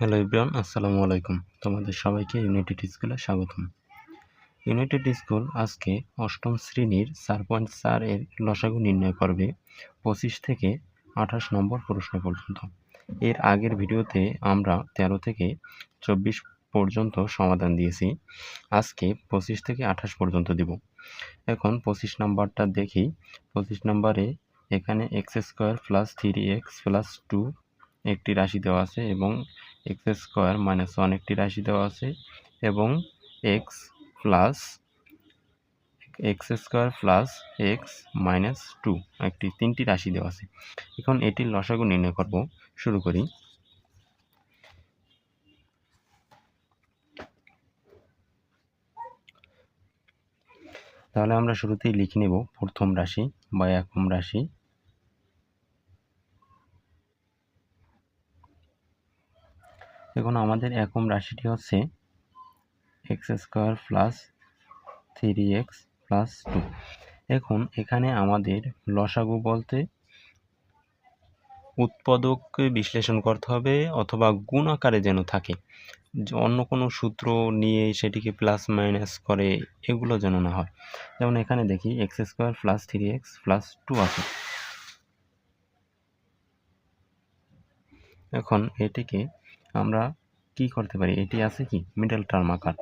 Hello Ibran আসসালামু আলাইকুম। তোমাদের সবাইকে ইউনাইটেড স্কুলে স্বাগতম। ইউনাইটেড স্কুল আজকে অষ্টম শ্রেণির চার পয়েন্ট চার এর লসাগু নির্ণয় করবে পঁচিশ থেকে আঠাশ নম্বর প্রশ্ন পর্যন্ত। এর আগের ভিডিওতে আমরা তেরো থেকে চব্বিশ পর্যন্ত সমাধান দিয়েছি। আজকে পঁচিশ থেকে আঠাশ পর্যন্ত দিব। এখন পঁচিশ নাম্বারটা দেখি। পঁচিশ নাম্বারে এখানে x square plus three x plus two একটি রাশি দেওয়া আছে এবং এক্স স্কোয়ার মাইনাস ওয়ান একটি রাশি দেওয়া আছে এবং x plus x square plus x minus two একটি তিনটি রাশি দেওয়া আছে। এখন এটির লসাগু নির্ণয় করব। শুরু করি। তাহলে আমরা শুরুতেই লিখে নেব প্রথম রাশি বা একম রাশি। এখন আমাদের একম রাশিটি হচ্ছে x square plus three x plus two. এখন এখানে আমাদের লসাগু বলতে উৎপাদককে বিশ্লেষণ করতে হবে অথবা গুণ আকারে যেন থাকে। অন্য কোনো সূত্র নিয়ে সেটিকে প্লাস মাইনাস করে এগুলো যেন না হয়। যেমন এখানে দেখি x square plus three x plus two আছে। এখন এটিকে আমরা কি করতে পারি? এটি আছে কি? মিডল টার্ম আকার।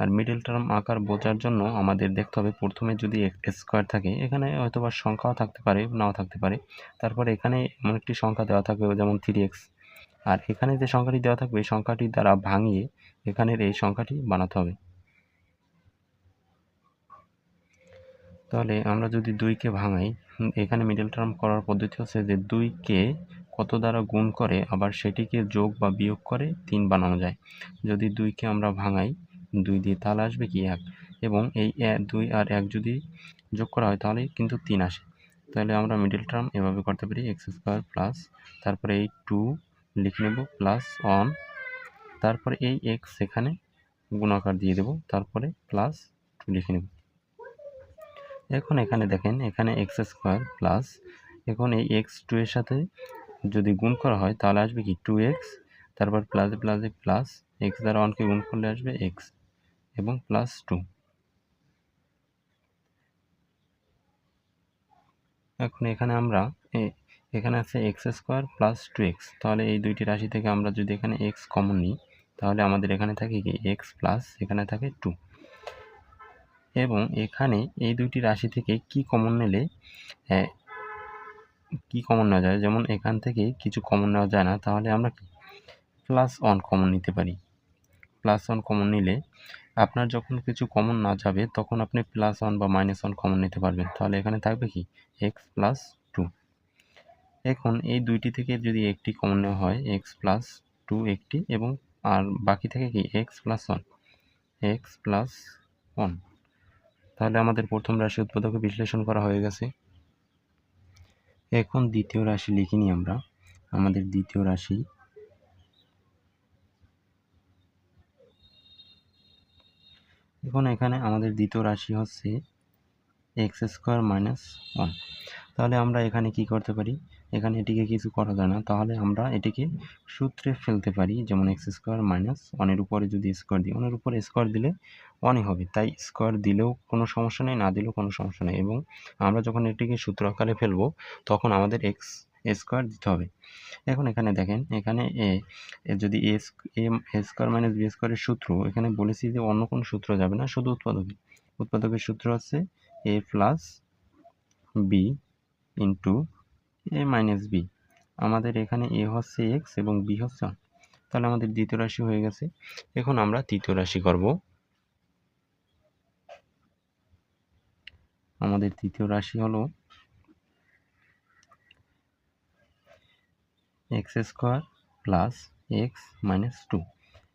আর মিডল টার্ম আকার বোঝার জন্য আমাদের দেখতে হবে প্রথমে যদি স্কোয়ার থাকে, এখানে হয়তো বা সংখ্যাও থাকতে পারে, নাও থাকতে পারে। তারপরে এখানে এমন একটি সংখ্যা দেওয়া থাকবে, যেমন থ্রি এক্স আর এখানে যে সংখ্যাটি দেওয়া থাকবে, এই সংখ্যাটি দ্বারা ভাঙিয়ে এখানের এই সংখ্যাটি বানাতে হবে। তাহলে আমরা যদি দুইকে ভাঙাই, এখানে মিডল টার্ম করার পদ্ধতি হচ্ছে যে দুইকে কত দ্বারা গুণ করে আবার সেটিকে যোগ বা বিয়োগ করে তিন বানানো যায়। যদি দুইকে আমরা ভাঙাই, দুই দিয়ে তাহলে আসবে কি এক? এবং এই দুই আর এক যদি যোগ করা হয়, তাহলে কিন্তু তিন আসে। তাহলে আমরা মিডল টার্ম এভাবে করতে পারি এক্স স্কোয়ার প্লাস তারপরে এই টু লিখে নেব প্লাস ওয়ান তারপরে এই এক্স এখানে গুণাকার দিয়ে দেব, তারপরে প্লাস টু লিখে নেব। এখন এখানে দেখেন, এখানে এক্স স্কোয়ার প্লাস এখন এই এক্স টু এর সাথে যদি গুণ করা হয়, তাহলে আসবে কি? টু এক্স তারপর প্লাসে প্লাসে প্লাস এক্স দ্বারা ওয়ানকে গুণ করলে আসবে এক্স এবং প্লাস টু এখন এখানে আমরা এখানে আছে x square plus two x তাহলে এই দুইটি রাশি থেকে আমরা যদি এখানে এক্স কমন নিই, তাহলে আমাদের এখানে থাকে কি? এক্স প্লাস এখানে থাকে টু এবং এখানে এই দুইটি রাশি থেকে কি কমন নিলে কি কমন নেওয়া যায়? যেমন এখান থেকে কিছু কমন নেওয়া যায় না, তাহলে আমরা কি? প্লাস ওয়ান কমন নিতে পারি। প্লাস ওয়ান কমন নিলে আপনার যখন কিছু কমন না যাবে, তখন আপনি প্লাস ওয়ান বা মাইনাস ওয়ান কমন নিতে পারবেন। তাহলে এখানে থাকবে কি? এক্স প্লাস টু এখন এই দুইটি থেকে যদি একটি কমন নেওয়া হয় এক্স প্লাস টু একটি এবং আর বাকি থেকে কি? X plus one x plus one তাহলে আমাদের প্রথম রাশি উৎপাদকে বিশ্লেষণ করা হয়ে গেছে। এখন দ্বিতীয় রাশি লিখে নি আমরা। আমাদের দ্বিতীয় রাশি। এখন এখানে আমাদের দ্বিতীয় রাশি হচ্ছে এক্স স্কোয়ার মাইনাস ওয়ান। তাহলে আমরা এখানে কি করতে পারি? এখানে এটিকে কিছু করা যায় না। তাহলে আমরা এটিকে সূত্রে ফেলতে পারি, যেমন এক্স স্কোয়ার মাইনাস ওয়ানের উপরে যদি স্কোয়ার দিই ওয়ানের উপরে স্কোয়ার দিলে ওয়ানই হবে। তাই স্কোয়ার দিলেও কোনো সমস্যা নেই, না দিলেও কোনো সমস্যা নেই। এবং আমরা যখন এটিকে সূত্র আকারে ফেলব, তখন আমাদের এক্স স্কোয়ার দিতে হবে। এখন এখানে দেখেন, এখানে এ যদি a a square minus b স্কোয়ারের সূত্র, এখানে বলেছি যে অন্য কোনো সূত্র যাবে না, শুধু উৎপাদকের উৎপাদকের সূত্র হচ্ছে a plus b into a minus b আমাদের এখানে এ হচ্ছে এক্স এবং বি হচ্ছে তাহলে আমাদের দ্বিতীয় রাশি হয়ে গেছে। এখন আমরা তৃতীয় রাশি করব। আমাদের তৃতীয় রাশি হলো x square plus x minus two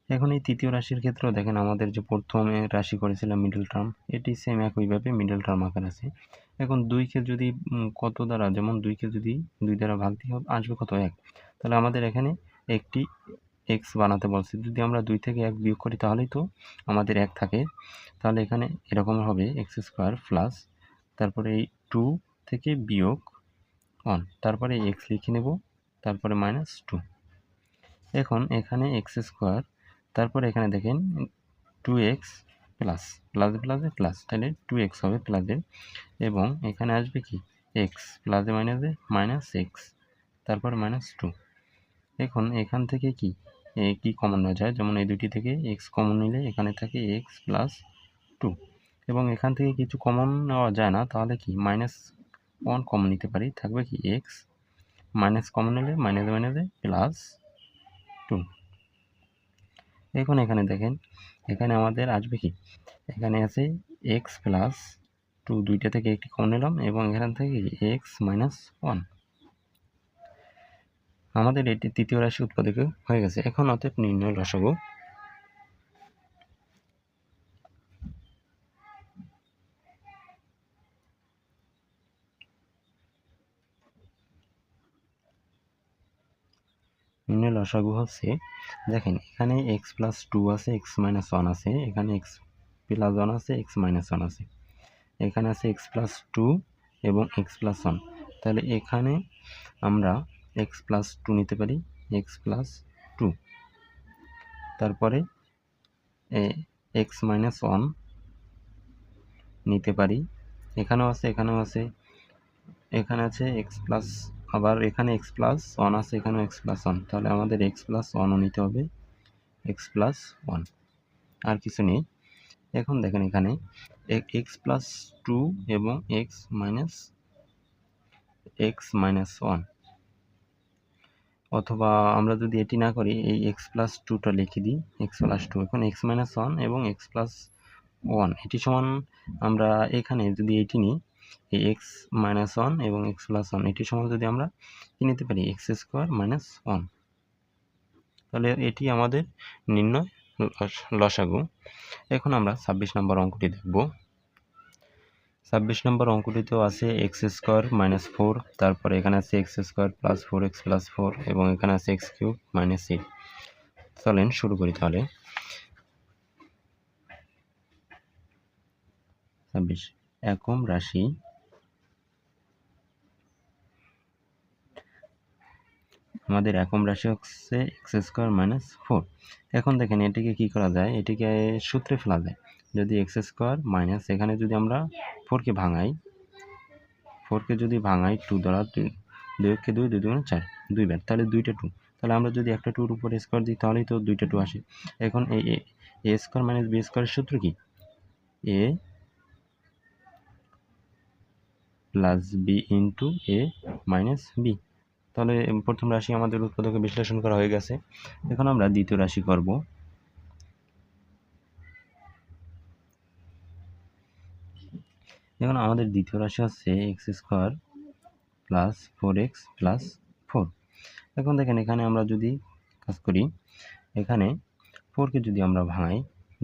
এখন এই তৃতীয় রাশির ক্ষেত্রেও দেখেন আমাদের যে প্রথমে রাশি করেছিলাম মিডল টার্ম এটি সেম একইভাবে মিডল টার্ম আকার আছে। এখন দুইকে যদি কত দ্বারা, যেমন দুইকে যদি দুই দ্বারা ভাগ দিয়ে আসবে কত? এক। তাহলে আমাদের এখানে একটি এক্স বানাতে বলছে। যদি আমরা দুই থেকে এক বিয়োগ করি তাহলেই তো আমাদের এক থাকে। তাহলে এখানে এরকম হবে এক্স স্কোয়ার প্লাস তারপরে এই টু থেকে বিয়োগ ওয়ান তারপরে এক্স লিখে নেব, তারপরে মাইনাস টু এখন এখানে এক্স স্কোয়ার তারপরে এখানে দেখেন টু এক্স প্লাস প্লাস প্লাসে প্লাস তাহলে টু এক্স হবে প্লাসের এবং এখানে আসবে কি? এক্স প্লাসে মাইনাসে মাইনাস এক্স তারপর মাইনাস টু এখন এখান থেকে কি? কি কমন নেওয়া যায়? যেমন এই দুটি থেকে এক্স কমন নিলে এখানে থাকে এক্স প্লাস টু এবং এখান থেকে কিছু কমন নেওয়া যায় না, তাহলে কি? মাইনাস ওয়ান কমন নিতে পারি। থাকবে কি? এক্স মাইনাস কমন নিলে মাইনাসে মাইনাসে প্লাস টু এখন এখানে দেখেন, এখানে আমাদের আসবে কি? এখানে আছে এক্স প্লাস টু দুইটা থেকে একটি কম নিলাম এবং এখান থেকে এক্স মাইনাস ওয়ান আমাদের এটি তৃতীয় রাশি উৎপাদিত হয়ে গেছে। এখন অতএব নির্ণয় লসাগু নির্ণয় লসাগু হচ্ছে, দেখেন এখানে এক্স প্লাস টু আছে এক্স মাইনাস ওয়ান আছে, এখানে এক্স প্লাস ওয়ান আছে এক্স মাইনাস ওয়ান আছে। এখানে আছে এক্স প্লাস টু এবং এক্স প্লাস ওয়ান তাহলে এখানে আমরা এক্স প্লাস টু নিতে পারি এক্স প্লাস টু তারপরে এক্স মাইনাস ওয়ান নিতে পারি। এখানেও আছে এখানেও আছে। এখানে আছে এক্স প্লাস আবার এখানে এক্স প্লাস ওয়ান আছে, এখানেও এক্স প্লাস ওয়ান তাহলে আমাদের এক্স প্লাস ওয়ানও নিতে হবে। এক্স প্লাস ওয়ান আর কিছু নেই। এখন দেখেন এখানে এক্স প্লাস টু এবং x minus x minus one অথবা আমরা যদি এটি না করি, এই এক্স প্লাস টুটা লিখে দিই। এক্স প্লাস টু এখন এক্স মাইনাস ওয়ান এবং এক্স প্লাস ওয়ান এটি সমান আমরা এখানে যদি এটি নিই এই এক্স মাইনাস ওয়ান এবং এক্স প্লাস ওয়ান এটি সমান যদি আমরা কি নিতে পারি? এক্স স্কোয়ার মাইনাস ওয়ান তাহলে এটি আমাদের নির্ণয় লসাগু। এখন আমরা ছাব্বিশ নম্বর অঙ্কটি দেখব। ছাব্বিশ নম্বর অঙ্কটিতেও আছে এক্স স্কোয়ার মাইনাস ফোর তারপরে এখানে আছে x square plus four x plus four এবং এখানে আছে এক্স কিউব মাইনাস এইট চলেন শুরু করি তাহলে। ছাব্বিশ। একম রাশি। আমাদের একম রাশি হচ্ছে এক্স স্কোয়ার মাইনাস ফোর। এখন দেখেন এটিকে কি করা যায়? এটিকে সূত্রে ফেলা যায়। যদি এক্স স্কোয়ার মাইনাস, এখানে যদি আমরা ফোরকে ভাঙাই, ফোরকে যদি ভাঙাই টু দ্বারা দুই একে দুই দুই দুগুণে চার দুইবার তাহলে দুইটা টু। তাহলে আমরা যদি একটা টুর উপর স্কোয়ার দিই, তাহলেই তো দুইটা টু আসে। এখন এ স্কোয়ার মাইনাস বি স্কোয়ারের সূত্র কি? A plus b into a minus b তাহলে প্রথম রাশি আমাদের উৎপাদকে বিশ্লেষণ করা হয়ে গেছে। এখন আমরা দ্বিতীয় রাশি করব। এখন আমাদের দ্বিতীয় রাশি হচ্ছে x square plus four x plus four এখন দেখেন, এখানে আমরা যদি কাজ করি, এখানে ফোরকে যদি আমরা ভাঙাই,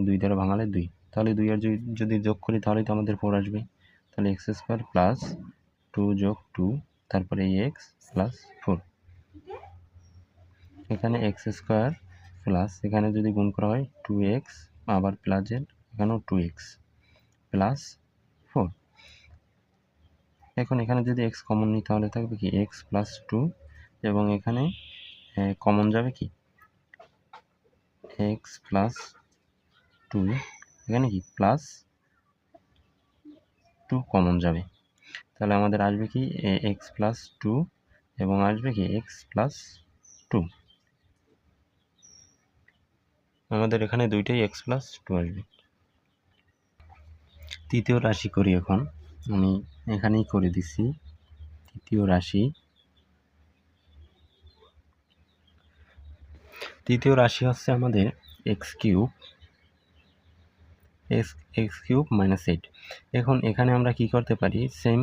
দুই দ্বারা ভাঙালে দুই। তাহলে দুই আর যদি যোগ করি তাহলে তো আমাদের ফোর আসবে। তাহলে এক্স স্কোয়ার প্লাস টু যোগ টু, তারপরে এক্স প্লাস ফোর। এখানে এক্স স্কোয়ার প্লাস, এখানে যদি গুণ করা হয় টু এক্স, আবার প্লাসের এখানেও টু এক্স প্লাস ফোর। এখন এখানে যদি এক্স কমন নিই, তাহলে থাকবে কি? এক্স প্লাস টু, এবং এখানে কমন যাবে কি? এক্স প্লাস টু, এখানে কি? প্লাস টু কমন যাবে। তাহলে আমাদের আসবে কি? এক্স প্লাস টু এবং আসবে কি? এক্স প্লাস টু আমাদের এখানে দুইটাই এক্স প্লাস টু আসবে। তৃতীয় রাশি করি এখন। আমি এখানেই করে দিছি। তৃতীয় রাশি। তৃতীয় রাশি হচ্ছে আমাদের x cube x cube minus eight. এখন এখানে আমরা কি করতে পারি? সেম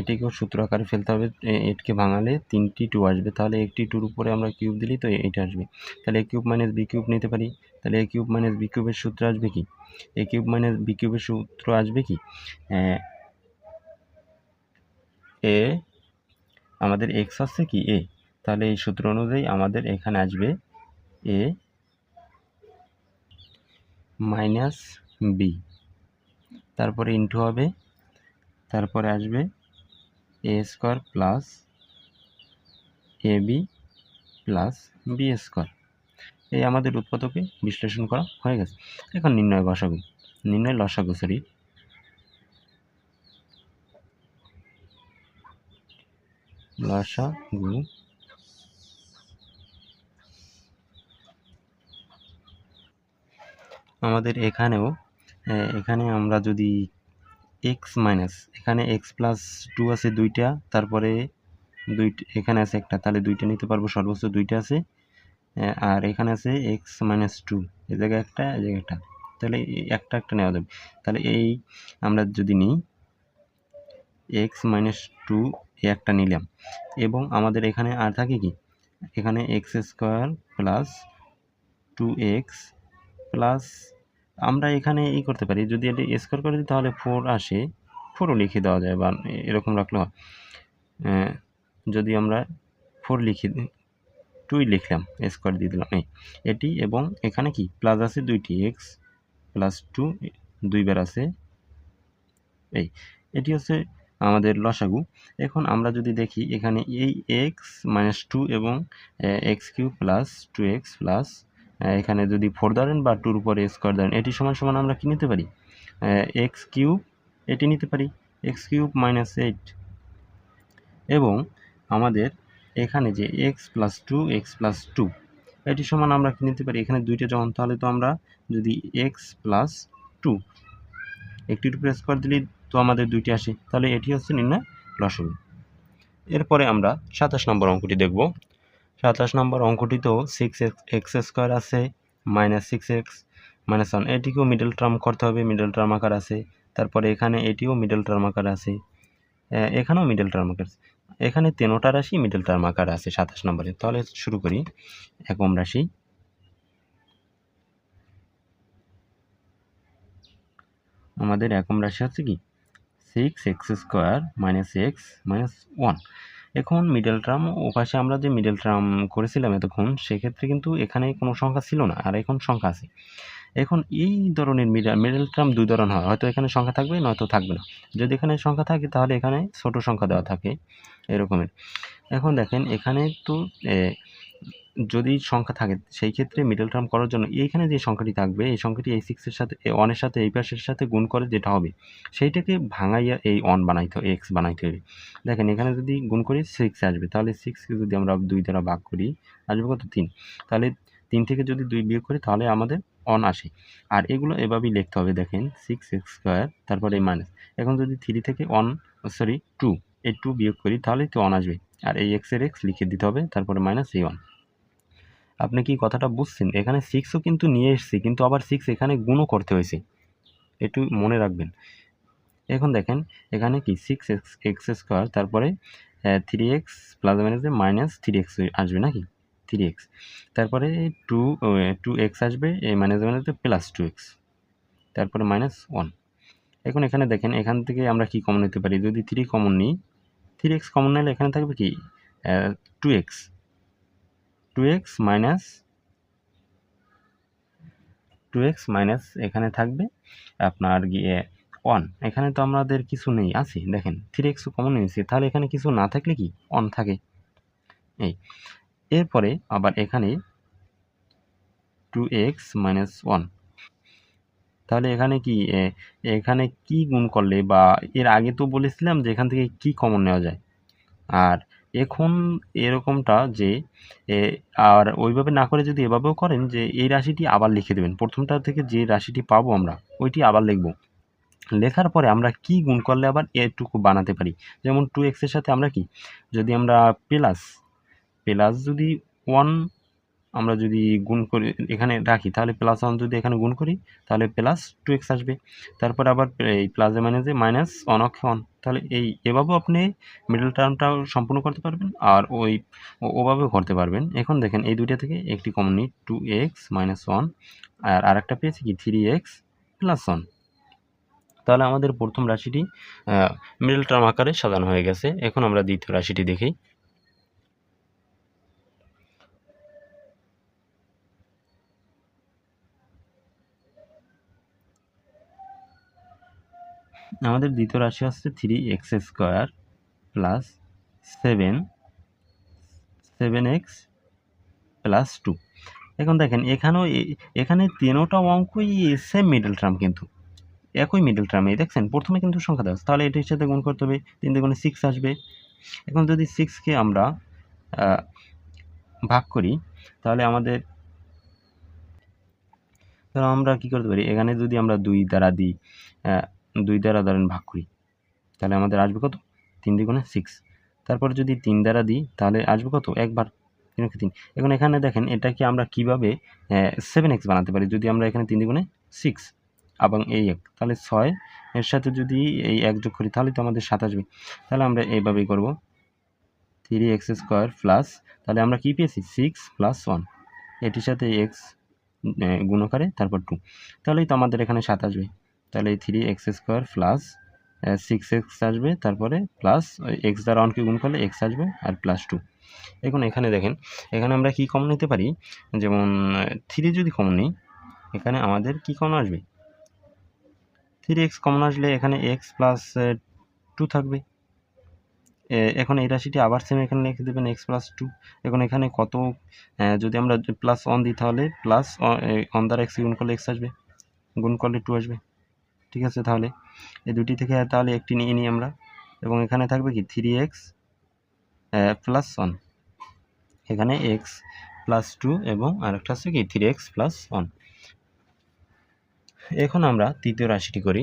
এটিকেও সূত্র আকারে ফেলতে হবে। এইটকে ভাঙালে তিনটি টু আসবে। তাহলে একটি টুর উপরে আমরা কিউব দিলেই তো এইটা আসবে। তাহলে a cube minus b cube নিতে পারি। তাহলে এ কিউব মাইনাস বি কিউবের সূত্র আসবে কি? এ কিউব মাইনাস বি কিউবের সূত্র আসবে কি? এ আমাদের এক্স আছে কি? এ তাহলে এই সূত্র অনুযায়ী আমাদের এখানে আসবে এ মাইনাস বি তারপরে ইন্টু হবে, তারপরে আসবে a square plus a b plus b square এই আমাদের উৎপাদকে বিশ্লেষণ করা হয়ে গেছে। এখন নির্ণয় গসাগু নির্ণয় লসাগু সরি লসাগু আমাদের এখানেও আহ, এখানে আমরা যদি এক্স মাইনাস এখানে এক্স প্লাস টু আছে দুইটা তারপরে দুই এখানে আছে একটা তাহলে দুইটা নিতে পারব সর্বোচ্চ দুইটা আছে আর এখানে আছে এক্স মাইনাস টু এ জায়গায় একটা এ জায়গায় একটা তাহলে একটা একটা নেওয়া যাবে তাহলে এই আমরা যদি নিই এক্স মাইনাস টু একটা নিলাম এবং আমাদের এখানে আর থাকে কি এখানে x square plus two x plus আমরা এখানে এই করতে পারি, যদি এটি স্কোয়ার করে দিই তাহলে ফোর আসে ফোরও লিখে দেওয়া যায় বা এরকম রাখলে হয়। যদি আমরা ফোর লিখি টুই লিখলাম, স্কোয়ার দিয়ে দিলাম, এই, এটি এবং এখানে কি প্লাস আছে দুইটি এক্স প্লাস টু দুইবার আছে, এই, এটি হচ্ছে আমাদের লসাগু। এখন আমরা যদি দেখি এখানে এই এক্স মাইনাস টু এবং x Q plus two x plus এখানে যদি ফোর ধরেন বা টুর উপরে স্কোয়ার ধরেন, এটি সমান সমান আমরা কি নিতে পারি? এক্স কিউব এটি নিতে পারি এক্স কিউব মাইনাস এইট এবং আমাদের এখানে যে x plus two x plus two এটি সমান আমরা কি নিতে পারি? এখানে দুইটা যখন, তাহলে তো আমরা যদি এক্স প্লাস টু একটির উপরে স্কোয়ার দিলে তো আমাদের দুইটি আসে। তাহলে এটি হচ্ছে নির্ণয় লসগু এরপরে আমরা সাতাশ নম্বর অঙ্কটি দেখব। সাতাশ নম্বর অঙ্কটিতেও সিক্স এক্স স্কোয়ার আছে minus six x minus one এটিকেও middle term করতে হবে মিডল টার্ম আকার আছে। তারপরে এখানে এটিও মিডল টার্ম আকার আছে। এখানেও মিডল টার্ম আকার আছে। এখানে তেনোটা রাশি মিডল টার্ম আকার আছে সাতাশ নম্বরে। তাহলে শুরু করি। একম রাশি। আমাদের একম রাশি হচ্ছে কি? Six x square minus x minus one এখন মিডল টার্ম ওপাশে আমরা যে মিডল টার্ম করেছিলাম এতক্ষণ, সেক্ষেত্রে কিন্তু এখানে কোনো সংখ্যা ছিল না, আর এখন সংখ্যা আছে। এখন এই ধরনের মিডল মিডল টার্ম দুই ধরন হয়, হয়তো এখানে সংখ্যা থাকবে, নয়তো থাকবে না। যদি এখানে সংখ্যা থাকে, তাহলে এখানে ছোট সংখ্যা দেওয়া থাকে, এরকমের। এখন দেখেন, এখানে তো যদি সংখ্যা থাকে, সেই ক্ষেত্রে মিডল টার্ম করার জন্য এইখানে যে সংখ্যাটি থাকবে, এই সংখ্যাটি এই সিক্সের সাথে ওয়ানের সাথে, এই পাশের সাথে গুণ করে যেটা হবে, সেইটাকে ভাঙাইয়া এই অন বানাইতে হবে এক্স বানাইতে হবে। দেখেন, এখানে যদি গুণ করি সিক্স আসবে, তাহলে সিক্সকে যদি আমরা দুই দ্বারা ভাগ করি, আসবে কত? তিন। তাহলে তিন থেকে যদি দুই বিয়োগ করি, তাহলে আমাদের অন আসে। আর এগুলো এভাবেই লিখতে হবে, দেখেন সিক্স এক্স স্কোয়ার তারপরে মাইনাস এখন যদি থ্রি থেকে অন সরি টু এই টু বিয়োগ করি তাহলেই তো অন আসবে। আর এই এক্সের এক্স লিখে দিতে হবে, তারপরে মাইনাস এই ওয়ান আপনি কি কথাটা বুঝছেন? এখানে সিক্সও কিন্তু নিয়ে এসেছি, কিন্তু আবার সিক্স এখানে গুণও করতে হয়েছে। একটু মনে রাখবেন। এখন দেখেন, এখানে কি? সিক্স এক্স এক্স স্কোয়ার তারপরে থ্রি এক্স প্লাস মাইনাসে মাইনাস থ্রি এক্স আসবে নাকি? থ্রি এক্স তারপরে টু টু এক্স আসবে এই মাইনাস মাইনাসে প্লাস টু এক্স তারপরে মাইনাস ওয়ান এখন এখানে দেখেন, এখান থেকে আমরা কি কমন নিতে পারি? যদি থ্রি কমন নিই থ্রি এক্স কমন নিলে এখানে থাকবে কি? Two x two x minus two x minus এখানে থাকবে আপনার গিয়ে ওয়ান এখানে তো আমাদের কিছু নেই, আছে, দেখেন থ্রি এক্স কমন নিয়েছি তাহলে এখানে কিছু না থাকলে কি? অন থাকে। এই, এরপরে আবার এখানে টু এক্স মাইনাস ওয়ান তাহলে এখানে কি এখানে কি গুণ করলে বা এর আগে তো বলেছিলাম যে এখান থেকে কি কমন নেওয়া যায়। আর এখন এরকমটা যে আর ওইভাবে না করে যদি এভাবেও করেন যে, এই রাশিটি আবার লিখে দেবেন। প্রথমটা থেকে যে রাশিটি পাবো আমরা, ওইটি আবার লিখব। লেখার পরে আমরা কি গুণ করলে আবার এটুকু বানাতে পারি? যেমন টু এক্সের সাথে আমরা কি? যদি আমরা প্লাস প্লাস যদি ওয়ান আমরা যদি গুণ করি, এখানে রাখি, তাহলে প্লাস ওয়ান যদি এখানে গুণ করি, তাহলে প্লাস টু এক্স আসবে। তারপর আবার এই প্লাসে মাইনাসে মাইনাস ওয়ান অক্ষে ওয়ান তাহলে এই, এভাবেও আপনি মিডল টার্মটাও সম্পূর্ণ করতে পারবেন, আর ওই ওভাবেও করতে পারবেন। এখন দেখেন, এই দুইটা থেকে একটি কমন নিই টু এক্স মাইনাস ওয়ান আর আরেকটা পেয়েছি কি থ্রি এক্স প্লাস ওয়ান তাহলে আমাদের প্রথম রাশিটি মিডল টার্ম আকারে সাজানো হয়ে গেছে। এখন আমরা দ্বিতীয় রাশিটি দেখি। আমাদের দ্বিতীয় রাশি হচ্ছে three x square plus seven seven x plus two এখন দেখেন, এখানেও এখানে তিনোটা অঙ্কই সেম মিডল টার্ম কিন্তু, একই মিডল টার্ম এই দেখছেন, প্রথমে কিন্তু সংখ্যা দেওয়া। তাহলে এটির সাথে গুণ করতে হবে, তিন দুগুণে সিক্স আসবে। এখন যদি সিক্সকে আমরা ভাগ করি, তাহলে আমাদের, তাহলে আমরা কি করতে পারি? এখানে যদি আমরা দুই দ্বারা দিই দুই দ্বারা ধরেন ভাগ করি। তাহলে আমাদের আসবে কত? তিন দ্বিগুণে সিক্স তারপর যদি তিন দ্বারা দিই, তাহলে আসবে কত? একবার। তিন তিন। এখন এখানে দেখেন, এটাকে আমরা কীভাবে সেভেন এক্স বানাতে পারি? যদি আমরা এখানে তিন দ্বিগুণে সিক্স এবং এই এক, তাহলে ছয় এর সাথে যদি এই এক যোগ করি, তাহলে তো আমাদের সাত আসবে। তাহলে আমরা এইভাবেই করব। থ্রি এক্স স্কোয়ার প্লাস তাহলে আমরা কি পেয়েছি? সিক্স প্লাস ওয়ান এটির সাথে এক্স গুণকারে তারপর টু তাহলেই তো আমাদের এখানে সাত আসবে। তাহলে এই three x square plus six x আসবে, তারপরে প্লাস এক্স দ্বারা অনকে গুণ করলে এক্স আসবে আর প্লাস টু এখন এখানে দেখেন, এখানে আমরা কি কমন নিতে পারি? যেমন থ্রি যদি কমন নিই, এখানে আমাদের কি কমন আসবে? থ্রি এক্স কমন আসলে এখানে এক্স প্লাস টু থাকবে। এখন এই রাশিটি আবার সেম এখানে লিখে দেবেন এক্স প্লাস টু এখন এখানে কত যদি আমরা প্লাস ওয়ান দিই তাহলে প্লাস ওয়ান দ্বারা এক্স গুণ করলে এক্স আসবে, গুণ করলে টু আসবে। ঠিক আছে, তাহলে এই দুটি থেকে তাহলে একটি নিয়ে নিই আমরা। এবং এখানে থাকবে কি? থ্রি এক্স প্লাস ওয়ান এখানে এক্স প্লাস টু এবং আরেকটা আছে কি? থ্রি এক্স প্লাস ওয়ান এখন আমরা তৃতীয় রাশিটি করি।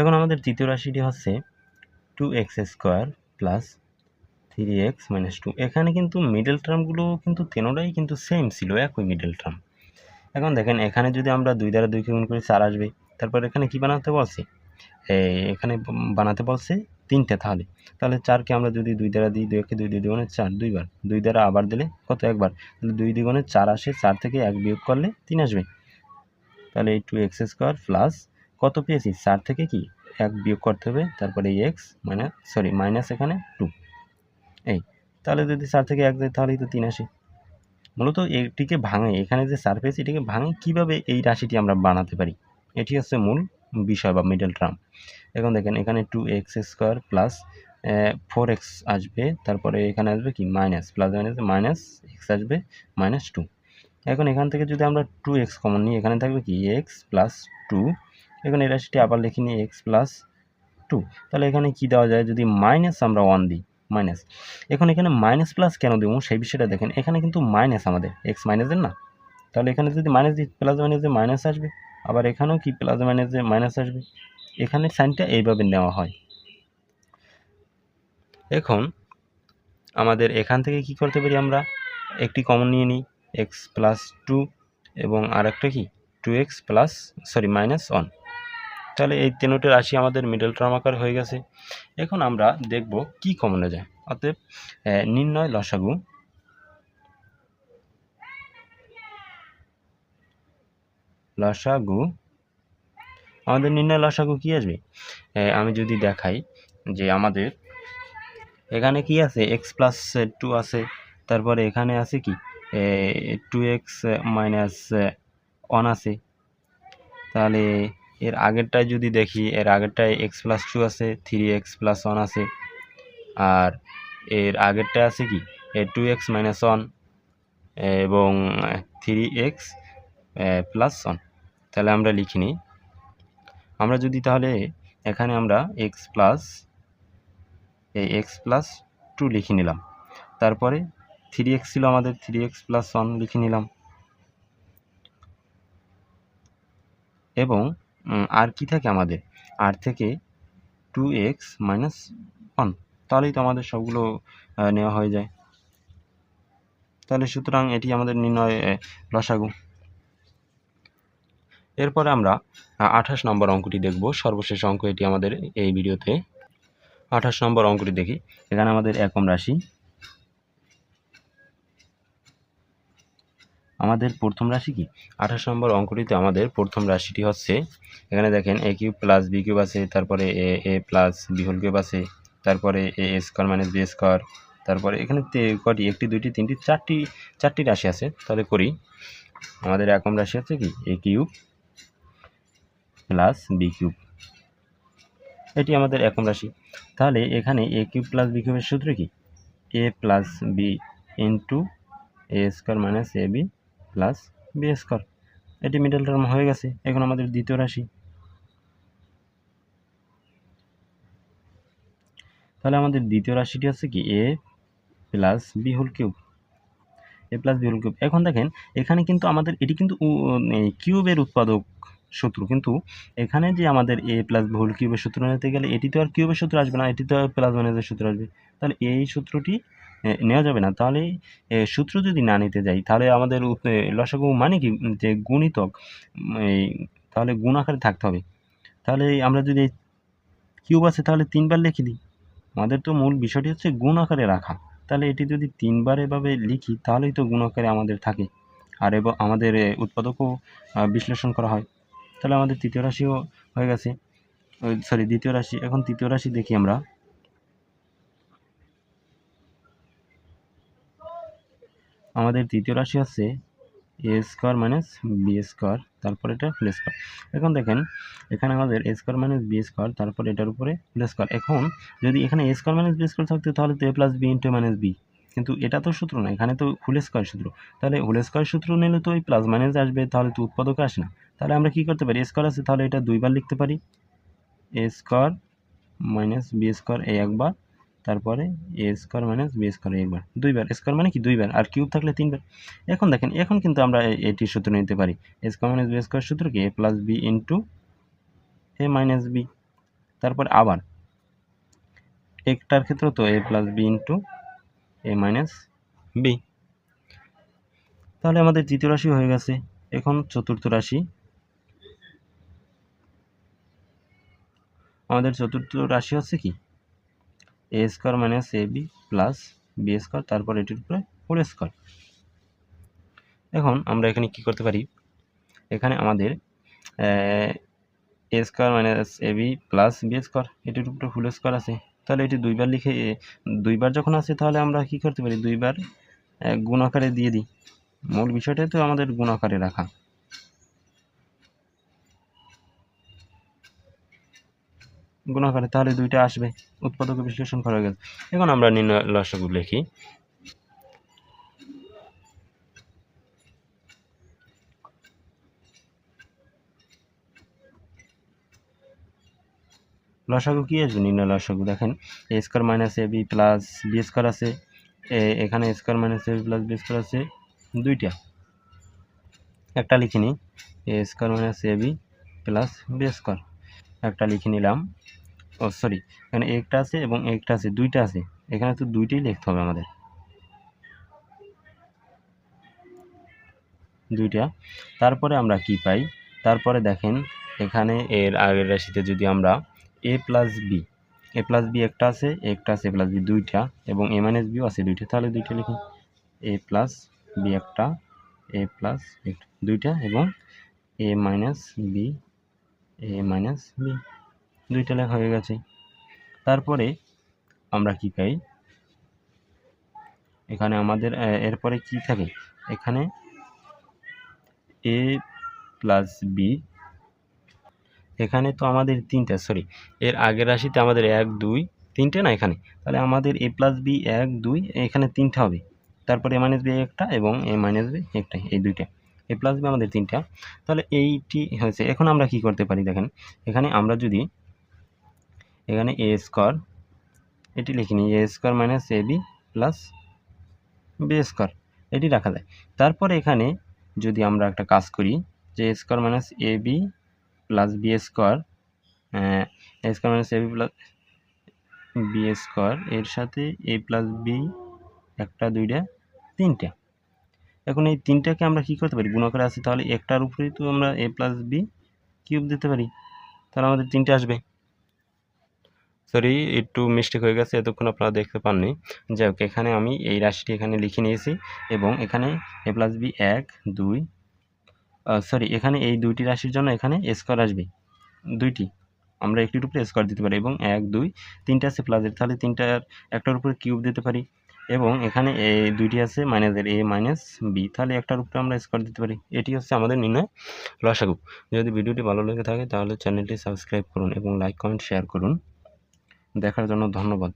এখন আমাদের তৃতীয় রাশিটি হচ্ছে two x square plus three x minus two এখানে কিন্তু মিডল টার্মগুলো কিন্তু তেনোটাই কিন্তু সেম ছিল, একই মিডল টার্ম এখন দেখেন, এখানে যদি আমরা দুই দ্বারা দুইকে গুণ করি, চার আসবে। তারপর এখানে কি বানাতে বলছে? এখানে বানাতে বলছে তিনটে তাহলে। তাহলে চারকে আমরা যদি দুই দ্বারা দিই দুইকে দুই দুই দ্বিগুণে চার, দুইবার। দুই দ্বারা আবার দিলে কত একবার? তাহলে দুই দ্বিগুণে চার আসে, চার থেকে এক বিয়োগ করলে তিন আসবে। তাহলে এই টু এক্স স্কোয়ার প্লাস কত পেয়েছি? চার থেকে কি? এক বিয়োগ করতে হবে, তারপরে এক্স মাইনাস সরি মাইনাস এখানে টু এই, তাহলে যদি চার থেকে এক যায়, তাহলেই তো তিন আসে। মূলত এটিকে ভাঙে, এখানে যে সারফেস এটিকে ভাঙে কীভাবে এই রাশিটি আমরা বানাতে পারি? এটি হচ্ছে মূল বিষয় বা মিডল টার্ম এখন দেখেন, এখানে two x square plus four x আসবে, তারপরে এখানে আসবে কি? Minus plus minus minus x আসবে মাইনাস টু এখন এখান থেকে যদি আমরা টু এক্স কমন নিই, এখানে থাকবে কি? এক্স প্লাস টু এখন এই রাশিটি আবার লিখে নিই এক্স প্লাস টু তাহলে এখানে কি দেওয়া যায়? যদি মাইনাস আমরা ওয়ান দিই মাইনাস এখন এখানে মাইনাস প্লাস কেন দেবো? সেই বিষয়টা দেখেন, এখানে কিন্তু মাইনাস আমাদের এক্স মাইনাসের না। তাহলে এখানে যদি মাইনাস দিই প্লাস মাইনাসে মাইনাস আসবে। আবার এখানেও কি প্লাস মাইনাসে মাইনাস আসবে? এখানে সাইনটা এইভাবে নেওয়া হয়। এখন আমাদের এখান থেকে কি করতে পারি আমরা? একটি কমন নিয়ে নিই এক্স প্লাস টু এবং আরেকটা কি? Two x plus sorry minus one তাহলে এই তিনটে রাশি আমাদের মিডল টার্ম আকার হয়ে গেছে। এখন আমরা দেখব কি কমনে যায়। অতএব নির্ণয় লসাগু। লসাগু। আমাদের নির্ণয় লসাগু কি আসবে? আমি যদি দেখাই যে আমাদের এখানে কি আছে? এক্স প্লাস টু আছে। তারপরে এখানে আছে কি? টু এক্স মাইনাস ওয়ান আছে। তাহলে এর আগেরটায় যদি দেখি, এর আগেরটায় এক্স প্লাস টু আছে থ্রি এক্স প্লাস ওয়ান আছে। আর এর আগেরটা আছে কি? এ টু এক্স মাইনাস ওয়ান এবং থ্রি এক্স প্লাস ওয়ান তাহলে আমরা লিখি নিই। আমরা যদি তাহলে এখানে আমরা এক্স প্লাস এই এক্স প্লাস টু লিখে নিলাম। তারপরে থ্রি এক্স ছিল আমাদের থ্রি এক্স প্লাস ওয়ান লিখে নিলাম। এবং আর কি থাকে আমাদের? আর থেকে টু এক্স মাইনাস ওয়ান তাহলেই তো আমাদের সবগুলো নেওয়া হয়ে যায়। তাহলে সুতরাং এটি আমাদের নির্ণয় লসাগু এরপরে আমরা আঠাশ নম্বর অঙ্কটি দেখব। সর্বশেষ অঙ্ক এটি আমাদের এই ভিডিওতে। আঠাশ নম্বর অঙ্কটি দেখি। এখানে আমাদের একম রাশি। আমাদের প্রথম রাশি কি? আঠাশ নম্বর অঙ্কটিতে আমাদের প্রথম রাশিটি হচ্ছে, এখানে দেখেন a cube plus b cube আছে, তারপরে a a plus b whole cube আছে, তারপরে a square minus b square তারপরে এখানে কটি, একটি, দুইটি, তিনটি, চারটি চারটি রাশি আছে। তাহলে করি, আমাদের একম রাশি হচ্ছে কি? A cube plus b cube. এটি আমাদের একম রাশি। তাহলে এখানে এ কিউব প্লাস বি কিউবের সূত্র কি? A plus b into a square minus a b plus b square এটি মিডল টার্ম হয়ে গেছে, এখন আমাদের দ্বিতীয় রাশি। তাহলে আমাদের দ্বিতীয় রাশিটি হচ্ছে কি? A plus b whole cube a plus b whole cube এখন দেখেন, এখানে কিন্তু আমাদের, এটি কিন্তু কিউবের উৎপাদক সূত্র। কিন্তু এখানে যে আমাদের এ প্লাস বি হোল কিউবের সূত্র নিতে গেলে, এটি তো আর কিউবের সূত্র আসবে না, এটি তো প্লাস মাইনাসের সূত্র আসবে। তাহলে এই সূত্রটি নেওয়া যাবে না। তাহলে সূত্র যদি না নিতে যাই, তাহলে আমাদের লসাগু মানে কি? যে গুণিতক তাহলে গুণ আকারে থাকতে হবে। তাহলে আমরা যদি কিউব আছে, তাহলে তিনবার লিখে দিই। আমাদের তো মূল বিষয়টি হচ্ছে গুণ আকারে রাখা। তাহলে এটি যদি তিনবার এভাবে লিখি, তাহলেই তো গুণ আকারে আমাদের থাকে। আর এবং, আমাদের উৎপাদকও বিশ্লেষণ করা হয়। তাহলে আমাদের তৃতীয় রাশিও হয়ে গেছে। সরি, দ্বিতীয় রাশি, এখন তৃতীয় রাশি দেখি আমরা। আমাদের তৃতীয় রাশি হচ্ছে a square minus b square তারপর এটা হোল স্কোয়ার এখন দেখেন, এখানে আমাদের a square minus b square তারপর এটার উপরে হোল স্কোয়ার এখন যদি এখানে a square minus b square থাকতো, তাহলে তো a plus b into minus b কিন্তু এটা তো সূত্র না, এখানে তো হোল স্কোয়ার সূত্র। তাহলে হোল স্কোয়ার সূত্র নিলে তো ওই প্লাস মাইনাস আসবে, তাহলে তো উৎপাদক আসে না। তাহলে আমরা কী করতে পারি? স্কোয়ার আছে, তাহলে এটা দুইবার লিখতে পারি। A square minus b square এই একবার তারপরে a square minus b square একবার। দুইবার। স্কোয়ার মানে কি? দুইবার। আর কিউব থাকলে তিনবার। এখন দেখেন, এখন কিন্তু আমরা এটির সূত্র নিতে পারি। A square minus b square সূত্র কি? A plus b into a minus b তারপর আবার। একটার ক্ষেত্রে তো a plus b into a minus b তাহলে আমাদের তৃতীয় রাশি হয়ে গেছে। এখন চতুর্থ রাশি। আমাদের চতুর্থ রাশি হচ্ছে কি? A square minus a b plus b square তারপর এটির উপরে হোল স্কোয়ার এখন আমরা এখানে কি করতে পারি? এখানে আমাদের a square minus a b plus b square এটির উপরে হোল স্কোয়ার আছে। তাহলে এটি দুইবার লিখে, দুইবার যখন আছে তাহলে আমরা কি করতে পারি? দুইবার গুণ আকারে দিয়ে দিই। মূল বিষয়টাই তো আমাদের গুণ আকারে রাখা। গুণ আকারে, তাহলে দুইটা আসবে। উৎপাদক বিশ্লেষণ করা গেছে এখন আমরা নির্ণয় লসাগু লিখি। লসাগু কি আসবে? নির্ণয় লসাগু, দেখেন। A square minus a b plus b square আছে। এখানে square minus a b plus b square আছে। দুইটা। একটা লিখে নিই। A square minus a b plus b square. একটা লিখে নিলাম। ও সরি এখানে একটা আছে এবং একটা আছে, দুইটা আছে। এখানে তো দুইটাই লিখতে হবে আমাদের। দুইটা। তারপরে আমরা কি পাই? তারপরে দেখেন, এখানে এর আগের রাশিতে যদি আমরা a plus b a plus b একটা আছে একটা আছে প্লাস বি দুইটা, এবং এ মাইনাস বিও আছে দুইটা, তাহলে দুইটা লিখুন। এ প্লাস বি একটা এ প্লাস দুইটা, এবং a minus b a minus b দুইটা লেখা হয়ে গেছে। তারপরে আমরা কি পাই? এখানে আমাদের এরপরে কি থাকে? এখানে এ প্লাস বি। এখানে তো আমাদের তিনটা, সরি, এর আগের রাশিতে আমাদের এক, দুই, তিনটে না এখানে? তাহলে আমাদের এ প্লাস বি, এক, দুই, এখানে তিনটা হবে। তারপরে এ মাইনাস বি একটা এবং এ মাইনাস বি একটা, এই দুইটা। এ প্লাস বি আমাদের তিনটা। তাহলে এইটি হয়েছে। এখন আমরা কি করতে পারি দেখেন? এখানে আমরা যদি এখানে এ স্কোয়ার এটি লিখে নিই a square minus a b plus b square এটি রাখা যায়। তারপরে এখানে যদি আমরা একটা কাজ করি, যে a square minus a b plus b square a square minus a b plus b square এর সাথে এ প্লাস বি একটা, দুইটা, তিনটা। এখন এই তিনটাকে আমরা কি করতে পারি? গুণাকারে আছে, তাহলে একটার উপরেই তো আমরা এ প্লাস বি কিউব দিতে পারি। তাহলে আমাদের তিনটে আসবে। সরি একটু মিস্টেক হয়ে গেছে, এতক্ষণ আপনারা দেখতে পাননি। যাই হোক, এখানে আমি এই রাশিটি এখানে লিখে নিয়েছি এবং এখানে এ প্লাস বি এক, দুই সরি এখানে এই দুইটি রাশির জন্য এখানে স্কোয়ার আসবে। দুইটি। আমরা একটির উপরে স্কোয়ার দিতে পারি এবং এক, দুই, তিনটা আছে প্লাসের তাহলে তিনটার একটার উপরে কিউব দিতে পারি এবং এখানে এ দুইটি আছে মাইনাসের এ মাইনাস বি তাহলে একটার উপরে আমরা স্কোয়ার দিতে পারি। এটি হচ্ছে আমাদের নির্ণয় লসাগু। যদি ভিডিওটি ভালো লেগে থাকে, তাহলে চ্যানেলটি সাবস্ক্রাইব করুন এবং লাইক কমেন্ট শেয়ার করুন। দেখার জন্য ধন্যবাদ।